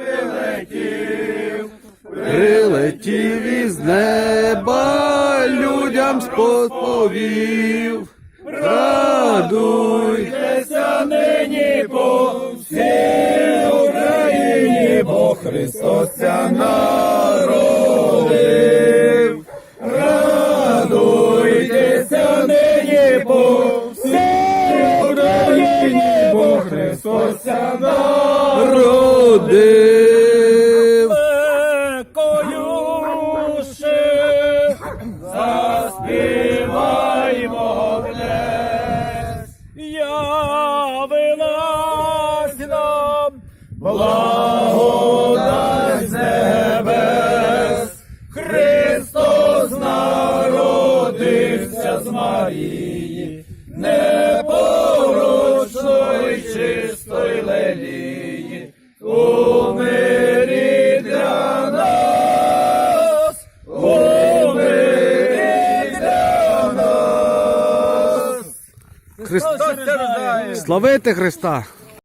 Прилетів прилетів із неба, людям сповів. Радуйтеся нині по всій Україні, бо Христос ся народив. Радуйтеся нині по всій Україні, бо Христос ся народив. Колюши, заспіваймо днес. Явилась нам благодать небес. Христос народився з Марії, непорочної чистої лелії. Нас. Славити Христа!